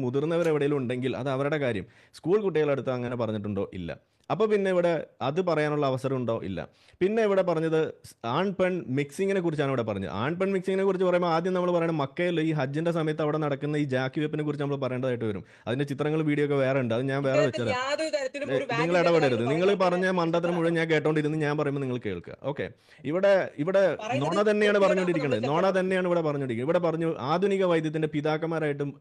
മുതിർന്നവർ എവിടെയെങ്കിലും ഉണ്ടെങ്കിൽ അത് അവരുടെ കാര്യം. സ്കൂൾ കുട്ടികളെടുത്ത് അങ്ങനെ പറഞ്ഞിട്ടുണ്ടോ? ഇല്ല. അപ്പോൾ പിന്നെ ഇവിടെ അത് പറയാനുള്ള അവസരം ഉണ്ടോ? ഇല്ല. പിന്നെ ഇവിടെ പറഞ്ഞത് ആൺ പെൺ മിക്സിങ്ങിനെ കുറിച്ചാണ് ഇവിടെ പറഞ്ഞത്. ആൺ പെൺ മിക്സിങ്ങിനെ കുറിച്ച് പറയുമ്പോൾ ആദ്യം നമ്മൾ പറയുന്നത് മക്കയിൽ ഈ ഹജ്ജിന്റെ സമയത്ത് അവിടെ നടക്കുന്ന ഈ ജാക്കി വെപ്പിനെ കുറിച്ച് നമ്മൾ പറയേണ്ടതായിട്ട് വരും. അതിന്റെ ചിത്രങ്ങൾ വീഡിയോ ഒക്കെ വേറെ ഉണ്ട്. അത് ഞാൻ വേറെ വെച്ചത് നിങ്ങൾ ഇടപെടരുത്. നിങ്ങൾ പറഞ്ഞ മണ്ടത്തിന് മുഴുവൻ ഞാൻ കേട്ടോണ്ടിരുന്ന് ഞാൻ പറയുമ്പോൾ നിങ്ങൾ കേൾക്കുക. ഓക്കെ. ഇവിടെ ഇവിടെ നോണ തന്നെയാണ് പറഞ്ഞുകൊണ്ടിരിക്കുന്നത്. നോണ തന്നെയാണ് ഇവിടെ പറഞ്ഞുകൊണ്ടിരിക്കുന്നത്. ഇവിടെ പറഞ്ഞു ആധുനിക വൈദ്യത്തിന്റെ പിതാക്കന്മാരായിട്ടും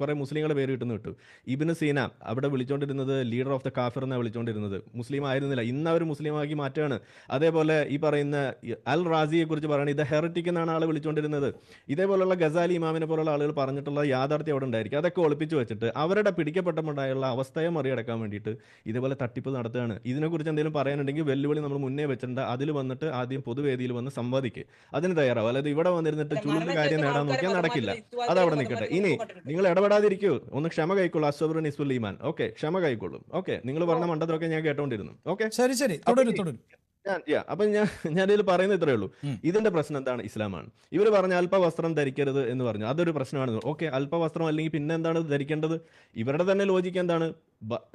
കുറെ മുസ്ലിങ്ങളുടെ പേര് കിട്ടുന്നു കിട്ടു. ഇബിന് സീന അവിടെ വിളിച്ചോണ്ടിരുന്നത് ലീഡർ ഓഫ് ദ കാഫിർ എന്നാണ് വിളിച്ചോണ്ടിരുന്നത്. മുസ്ലിം ആയിരുന്നില്ല ഇന്ന് അവർ മുസ്ലിമാക്കി മാറ്റുകയാണ്. അതേപോലെ ഈ പറയുന്ന അൽ റാസിയെ കുറിച്ച് പറയുന്നത് ഇത് ഹെറിറ്റിക് എന്നാണ് ആൾ വിളിച്ചുകൊണ്ടിരുന്നത് ഇതേപോലുള്ള ഗസാലി ഇമാമിനെ പോലുള്ള ആളുകൾ പറഞ്ഞിട്ടുള്ള യാഥാർത്ഥ്യം അവിടെ ഉണ്ടായിരിക്കും. അതൊക്കെ ഒളിപ്പിച്ച് വെച്ചിട്ട് അവരുടെ പിടിക്കപ്പെട്ടമുണ്ടായുള്ള അവസ്ഥയെ മറികടക്കാൻ വേണ്ടിയിട്ട് ഇതേപോലെ തട്ടിപ്പ് നടത്തുകയാണ്. ഇതിനെക്കുറിച്ച് എന്തെങ്കിലും പറയാനുണ്ടെങ്കിൽ വെല്ലുവിളി നമ്മൾ മുന്നേ വെച്ചിട്ടുണ്ട്. അതിൽ വന്നിട്ട് ആദ്യം പൊതുവേദിയിൽ വന്ന് സംവാദിക്കുക അതിന് തയ്യാറാവും. അല്ലാതെ ഇവിടെ വന്നിരുന്നിട്ട് ചുള്ളിന്റെ കാര്യം നേടാൻ നോക്കിയാൽ നടക്കില്ല. അതവിടെ നിൽക്കട്ടെ. ഇനി നിങ്ങൾ ഇടപെടാതിരിക്കൂ. ഒന്ന് ക്ഷമ കൈക്കൊള്ളൂ. അസബർ ഇസ്ബുൽ ഈമാൻ. ഓക്കെ. ക്ഷമ കൈക്കൊള്ളും. ഓക്കെ. നിങ്ങൾ പറഞ്ഞ മണ്ടത്തിലൊക്കെ ഞാൻ കേട്ടോണ്ടിരുന്നു. ഓക്കെ ശരി ശരി. തുടരും. അപ്പൊ ഞാൻ ഞാൻ ഇതിൽ പറയുന്നത് ഇത്രേ ഉള്ളൂ. ഇതിന്റെ പ്രശ്നം എന്താണ്? ഇസ്ലാമാണ്. ഇവർ പറഞ്ഞ അല്പവസ്ത്രം ധരിക്കരുത് എന്ന് പറഞ്ഞു. അതൊരു പ്രശ്നമാണ്. ഓക്കെ അല്പവസ്ത്രം അല്ലെങ്കിൽ പിന്നെ എന്താണ് ധരിക്കേണ്ടത്? ഇവരുടെ തന്നെ ലോജിക്ക് എന്താണ്?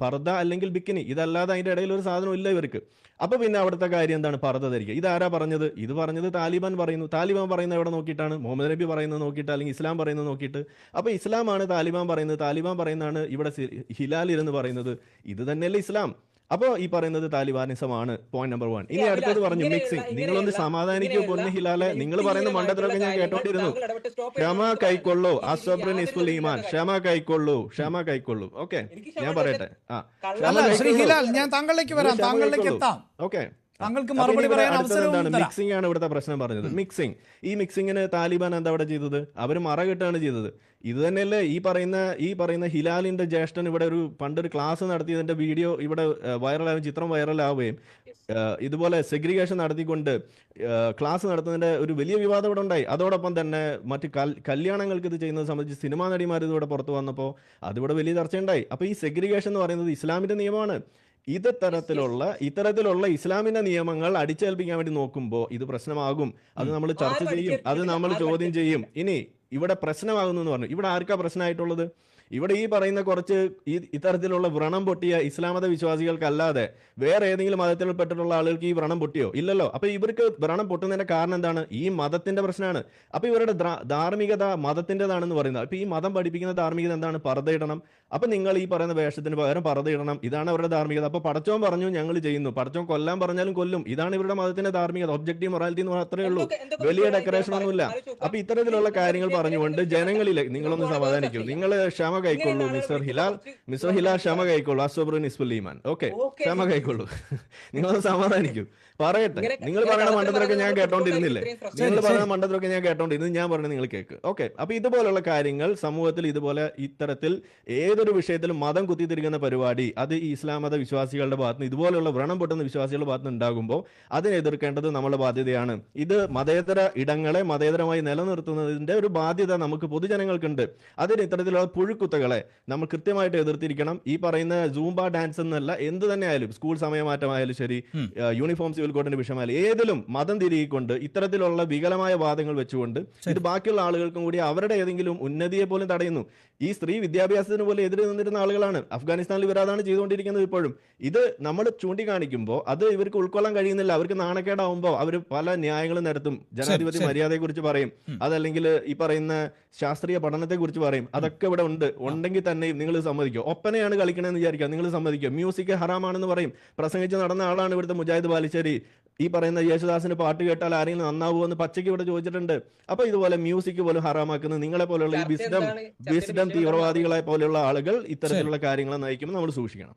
പർദ്ദ അല്ലെങ്കിൽ ബിക്കിനി. ഇതല്ലാതെ അതിന്റെ ഇടയിൽ ഒരു സാധനം ഇല്ല ഇവർക്ക്. അപ്പൊ പിന്നെ അവിടുത്തെ കാര്യം എന്താണ്? പർദ്ദ ധരിക്കുക. ഇതാരാ പറഞ്ഞത്? ഇത് പറഞ്ഞത് താലിബാൻ പറയുന്നു. താലിബാൻ പറയുന്നത് എവിടെ നോക്കിയിട്ടാണ്? മുഹമ്മദ് നബി പറയുന്നത് നോക്കിയിട്ട് അല്ലെങ്കിൽ ഇസ്ലാം പറയുന്നത് നോക്കിയിട്ട്. അപ്പൊ ഇസ്ലാമാണ് താലിബാൻ പറയുന്നത്. താലിബാൻ പറയുന്നതാണ് ഇവിടെ ഹിലാൽ ഇരുന്ന് പറയുന്നത്. ഇത് തന്നെയല്ലേ ഇസ്ലാം. അപ്പോ ഈ പറയുന്നത് താലിബാനിസമാണ്. പോയിന്റ് നമ്പർ വൺ ഇനി അടുത്തത് പറഞ്ഞു മിക്സിംഗ് നിങ്ങളൊന്ന് സമാധാനിക്കൂ പൊന്നു ഹിലാലെ. നിങ്ങൾ പറയുന്ന മണ്ടത്തിലൊക്കെ ഞാൻ കേട്ടോണ്ടിരുന്നു. ക്ഷമ കൈക്കൊള്ളൂ. അസ്വബ്രൻ ഇസ്ഫുൽ ഈമാൻ ക്ഷമ കൈക്കൊള്ളൂ. ക്ഷമ കൈക്കൊള്ളൂ. ഓക്കെ ഞാൻ പറയട്ടെ. ആ. ശ്രീ ഹിലാൽ ഞാൻ താങ്കളിലേക്ക് വരാം. താങ്കളിലേക്ക് എത്താം. ഓക്കെ താങ്കൾക്ക് മറുപടി പറയാൻ അവസരം മിക്സിംഗ് ആണ് ഇവിടുത്തെ പ്രശ്നം പറഞ്ഞത്. മിക്സിംഗ്. ഈ മിക്സിങ്ങിന് താലിബാൻ എന്താ അവിടെ ചെയ്തത്? അവർ മറ കെട്ടാണ് ചെയ്തത്. ഇത് തന്നെയല്ലേ ഈ പറയുന്ന ഈ പറയുന്ന ഹിലാലിന്റെ ജ്യേഷ്ഠൻ ഇവിടെ ഒരു പണ്ടൊരു ക്ലാസ് നടത്തിയതിന്റെ വീഡിയോ ഇവിടെ വൈറലാവും ചിത്രം വൈറലാവുകയും ഇതുപോലെ സെഗ്രിഗേഷൻ നടത്തിക്കൊണ്ട് ക്ലാസ് നടത്തുന്നതിന്റെ ഒരു വലിയ വിവാദം ഇവിടെ ഉണ്ടായി. അതോടൊപ്പം തന്നെ മറ്റ് കല്യാണങ്ങൾക്ക് ഇത് ചെയ്യുന്നത് സംബന്ധിച്ച് സിനിമാ നടിമാർ ഇതിവിടെ പുറത്തു വന്നപ്പോൾ അതിവിടെ വലിയ ചർച്ചയുണ്ടായി. അപ്പോൾ ഈ സെഗ്രിഗേഷൻ എന്ന് പറയുന്നത് ഇസ്ലാമിന്റെ നിയമമാണ്. ഇത് തരത്തിലുള്ള ഇത്തരത്തിലുള്ള ഇസ്ലാമിന്റെ നിയമങ്ങൾ അടിച്ചേൽപ്പിക്കാൻ വേണ്ടി നോക്കുമ്പോൾ ഇത് പ്രശ്നമാകും. അത് നമ്മൾ ചർച്ച ചെയ്യും അത് നമ്മൾ ചോദ്യം ചെയ്യും. ഇനി ഇവിടെ പ്രശ്നമാകുന്നു എന്ന് പറഞ്ഞു. ഇവിടെ ആർക്കാ പ്രശ്നമായിട്ടുള്ളത്? ഇവിടെ ഈ പറയുന്ന കുറച്ച് ഈ ഇത്തരത്തിലുള്ള വ്രണം പൊട്ടിയ ഇസ്ലാമത വിശ്വാസികൾക്കല്ലാതെ വേറെ ഏതെങ്കിലും മതത്തിൽപ്പെട്ടിട്ടുള്ള ആളുകൾക്ക് ഈ വ്രണം പൊട്ടിയോ? ഇല്ലല്ലോ. അപ്പൊ ഇവർക്ക് വ്രണം പൊട്ടുന്നതിന്റെ കാരണം എന്താണ്? ഈ മതത്തിന്റെ പ്രശ്നമാണ്. അപ്പൊ ഇവരുടെ ധാർമ്മികത മതത്തിന്റെതാണെന്ന് പറയുന്നത്. അപ്പൊ ഈ മതം പഠിപ്പിക്കുന്ന ധാർമ്മികത എന്താണ്? പറതയിടണം അപ്പൊ നിങ്ങൾ ഈ പറയുന്ന വേഷത്തിന് പകരം പറതയിടണം ഇതാണ് അവരുടെ ധാർമ്മികത. അപ്പൊ പടച്ചോൻ പറഞ്ഞു ഞങ്ങൾ ചെയ്യുന്നു. പടച്ചോൻ കൊല്ലാൻ പറഞ്ഞാലും കൊല്ലും. ഇതാണ് ഇവരുടെ മതത്തിന്റെ ധാർമ്മികത. ഒബ്ജക്റ്റീവ് മൊറാലിറ്റി എന്ന് മാത്രമേ ഉള്ളൂ. വലിയ ഡെക്കറേഷൻ ഒന്നുമില്ല. അപ്പൊ ഇത്തരത്തിലുള്ള കാര്യങ്ങൾ പറഞ്ഞുകൊണ്ട് ജനങ്ങളിലെ നിങ്ങളൊന്ന് സമാധാനിക്കൂ. നിങ്ങൾ ക്ഷമ കൈക്കൊള്ളൂ മിസ്റ്റർ ഹിലാൽ. മിസ്റ്റർ ഹിലാൽ ക്ഷമ കൈക്കൊള്ളൂ അസോബ്രൻ ഇസ്ബുൽ ഈമാൻ ഓക്കെ. ക്ഷമ കൈക്കൊള്ളൂ. നിങ്ങളത് സമാധാനിക്കൂ. പറയട്ടെ. നിങ്ങൾ പറയുന്ന മണ്ഡലത്തിലൊക്കെ ഞാൻ കേട്ടോണ്ടിരുന്നില്ലേ? നിങ്ങൾ പറയുന്ന മണ്ഡലത്തിലൊക്കെ ഞാൻ കേട്ടോണ്ടിരുന്നു. ഞാൻ പറഞ്ഞത് നിങ്ങൾ കേൾക്ക് ഓക്കെ അപ്പൊ ഇതുപോലുള്ള കാര്യങ്ങൾ സമൂഹത്തിൽ ഇതുപോലെ ഇത്തരത്തിൽ ഏതൊരു വിഷയത്തിലും മതം കുത്തിത്തിരിക്കുന്ന പരിപാടി അത് ഈ ഇസ്ലാം മത വിശ്വാസികളുടെ ഭാഗത്ത് നിന്ന് ഇതുപോലെയുള്ള വ്രണം പൊട്ടുന്ന വിശ്വാസികളുടെ ഭാഗത്ത് നിന്ന് ഉണ്ടാകുമ്പോൾ അതിനെ എതിർക്കേണ്ടത് നമ്മുടെ ബാധ്യതയാണ്. ഇത് മതേതര ഇടങ്ങളെ മതേതരമായി നിലനിർത്തുന്നതിന്റെ ഒരു ബാധ്യത നമുക്ക് പൊതുജനങ്ങൾക്കുണ്ട്. അതിന് ഇത്തരത്തിലുള്ള പുഴുക്കുത്തകളെ നമ്മൾ കൃത്യമായിട്ട് എതിർത്തിരിക്കണം. ഈ പറയുന്ന സൂംബ ഡാൻസ് എന്നല്ല എന്ത് തന്നെ ആയാലും സ്കൂൾ സമയമാറ്റമായാലും ശരി യൂണിഫോം സിവിൽ കോഡിന്റെ വിഷയമായാലും ഏതിലും മതം തിരികൊണ്ട് ഇത്തരത്തിലുള്ള വികലമായ വാദങ്ങൾ വെച്ചുകൊണ്ട് ഇത് ബാക്കിയുള്ള ആളുകൾക്കും കൂടി അവരുടെ ഏതെങ്കിലും ഉന്നതിയെ പോലും തടയുന്നു. ഈ സ്ത്രീ വിദ്യാഭ്യാസത്തിന് പോലും എതിരെ നിന്നിരുന്ന ആളുകളാണ്. അഫ്ഗാനിസ്ഥാനിൽ ഇവർ അതാണ് ചെയ്തുകൊണ്ടിരിക്കുന്നത് ഇപ്പോഴും. ഇത് നമ്മൾ ചൂണ്ടിക്കാണിക്കുമ്പോൾ അത് ഇവർക്ക് ഉൾക്കൊള്ളാൻ കഴിയുന്നില്ല. അവർക്ക് നാണക്കേടാവുമ്പോൾ അവർ പല ന്യായങ്ങളും നടത്തും ജനാധിപത്യ മര്യാദയെക്കുറിച്ച് മര്യാദയെ കുറിച്ച് പറയും അതല്ലെങ്കിൽ ഈ പറയുന്ന ശാസ്ത്രീയ പഠനത്തെക്കുറിച്ച് പറയും. അതൊക്കെ ഇവിടെ ഉണ്ട്. ഉണ്ടെങ്കിൽ തന്നെ നിങ്ങൾ സമ്മതിക്കും. ഒപ്പനയാണ് കളിക്കണമെന്ന് വിചാരിക്കുക. നിങ്ങൾ സമ്മതിക്കുക മ്യൂസിക് ഹറാമാണെന്ന് പറയും. പ്രസംഗിച്ച് നടന്ന ആളാണ് ഇവിടുത്തെ മുജാഹിദ് ബാലിശ്ശേരി. ഈ പറയുന്ന യേശുദാസിന് പാട്ട് കേട്ടാൽ ആരെങ്കിലും നന്നാവുമോ എന്ന് പച്ചയ്ക്ക് ഇവിടെ ചോദിച്ചിട്ടുണ്ട്. അപ്പൊ ഇതുപോലെ മ്യൂസിക് പോലും ഹറാമാക്കുന്നത് നിങ്ങളെ പോലെയുള്ള ഈ വിസ്ഡം? വിസ്ഡം തീവ്രവാദികളെ പോലെയുള്ള ആളുകൾ ഇത്തരത്തിലുള്ള കാര്യങ്ങളെ നയിക്കുമ്പോൾ നമ്മൾ സൂക്ഷിക്കണം.